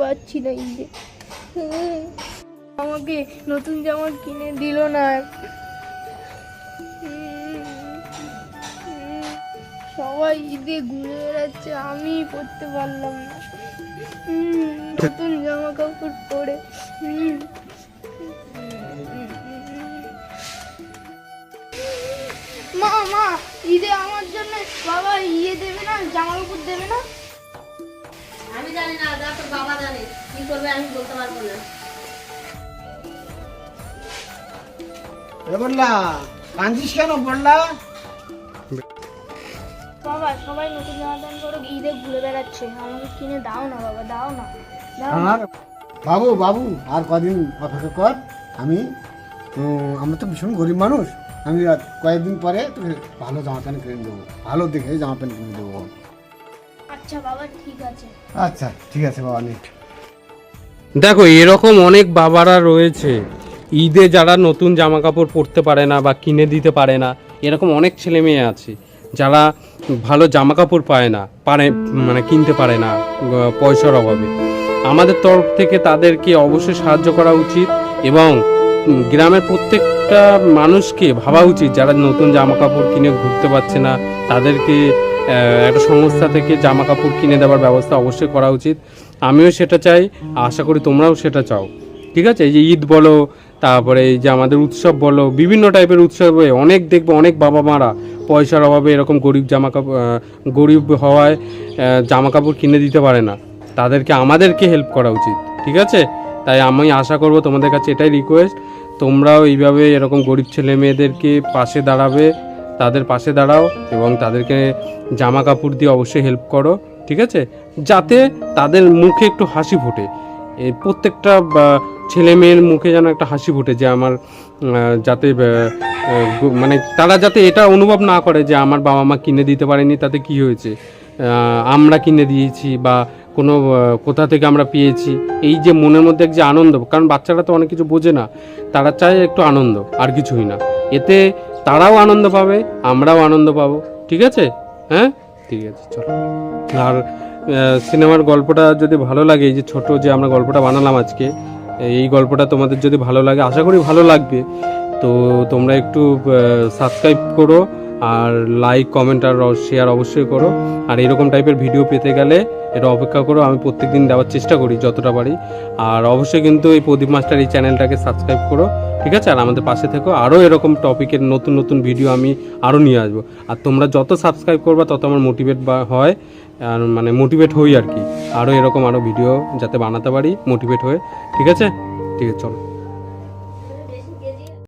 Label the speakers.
Speaker 1: পাচ্ছি না ঈদে আমাকে নতুন জামা কিনে দিল না। সবাই ঈদে ঘুরে বেড়াচ্ছে, আমি পরতে পারলাম না। নতুন জামা কাপড় পরে। মা মা, ঈদে আমার জন্য বাবা ইয়ে দেবে না জামা কাপড় দেবে না?
Speaker 2: জানি না যা তোর বাবা জানে। কি করবে আমি বলতে পারব না।
Speaker 3: বললা কাঁদছিস কেন বললা?
Speaker 1: বাবা সবাই নতুন জামা প্যান্ট পরে ঈদে ঘুরে বেড়াচ্ছে। আমাকে কিনে দাও না বাবা দাও না।
Speaker 3: আর বাবু বাবু আর কদিন অপেক্ষা কর। আমি আমরা তো ভীষণ গরিব মানুষ। আমি কয়েকদিন পরে তোকে ভালো জামা প্যান্ট কিনে দেবো। ভালো দেখে জামা প্যান্ট কিনে দেবো।
Speaker 1: আচ্ছা বাবা ঠিক আছে।
Speaker 3: আচ্ছা ঠিক আছে বাবা নিট
Speaker 4: দেখো এরকম অনেক বাবারা রয়েছে। ঈদে যারা নতুন জামা কাপড় পরতে পারে না বা কিনে দিতে পারে না এরকম অনেক ছেলে মেয়ে আছে যারা ভালো জামা কাপড় পায় না পারে মানে কিনতে পারে না পয়সার অভাবে। আমাদের তরফ থেকে তাদেরকে অবশ্যই সাহায্য করা উচিত এবং গ্রামের প্রত্যেকটা মানুষকে ভাবা উচিত যারা নতুন জামা কাপড় কিনে ঘুরতে পারছে না তাদেরকে একটা সংস্থা থেকে জামা কাপড় কিনে দেওয়ার ব্যবস্থা অবশ্যই করা উচিত। আমিও সেটা চাই, আশা করি তোমরাও সেটা চাও। ঠিক আছে? এই যে ঈদ বলো, তারপরে এই যে আমাদের উৎসব বলো, বিভিন্ন টাইপের উৎসবে অনেক দেখব, অনেক বাবা মারা পয়সার অভাবে এরকম গরিব জামা কাপড় গরিব হওয়ায় জামা কাপড় কিনে দিতে পারে না। তাদেরকে, আমাদেরকে হেল্প করা উচিত। ঠিক আছে? তাই আমি আশা করব তোমাদের কাছে এটাই রিকোয়েস্ট তোমরাও এইভাবে এরকম গরিব ছেলে মেয়েদেরকে পাশে দাঁড়াবে। তাদের পাশে দাঁড়াও এবং তাদেরকে জামা কাপড় দিয়ে অবশ্যই হেল্প করো, ঠিক আছে? যাতে তাদের মুখে একটু হাসি ফোটে। প্রত্যেকটা ছেলে মেয়ের মুখে যেন একটা হাসি ফোটে যে আমার যাতে মানে তারা যাতে এটা অনুভব না করে যে আমার বাবা মা কিনে দিতে পারেনি, তাতে কি হয়েছে? আমরা কিনে দিয়েছি বা কোনো কোথা থেকে আমরা পেয়েছি? এই যে মনের মধ্যে এক যে আনন্দ, কারণ বাচ্চারা তো অনেক কিছু বোঝে না। তারা চায় একটু আনন্দ, আর কিছুই না। এতে তারাও আনন্দ পাবে, আমরাও আনন্দ পাবো। ঠিক আছে? হ্যাঁ? ঠিক আছে, চলো। আর সিনেমার গল্পটা যদি ভালো লাগে, এই যে ছোট যে আমরা গল্পটা বানালাম আজকে, এই গল্পটা তোমাদের যদি ভালো লাগে, আশা করি ভালো লাগবে। তো তোমরা একটু সাবস্ক্রাইব করো, আর লাইক কমেন্ট আর শেয়ার অবশ্যই করো। আর এরকম টাইপের ভিডিও পেতে গেলে এটা অপেক্ষা করো, আমি প্রত্যেকদিন দেওয়ার চেষ্টা করি, যতটা পারি। আর অবশ্যই কিন্তু এই প্রদীপ মাস্টার এই চ্যানেলটাকে সাবস্ক্রাইব করো। ঠিক আছে? আর আমাদের পাশে থেকো আরও এরকম টপিকের নতুন নতুন ভিডিও আমি আরও নিয়ে আসব। আর তোমরা যত সাবস্ক্রাইব করবা, তত আমার মোটিভেট বা হয়, আর মানে মোটিভেট হই আর কি। আরও এরকম আরও ভিডিও যাতে বানাতে পারি মোটিভেট হয়ে। ঠিক আছে? ঠিক আছে, চলো।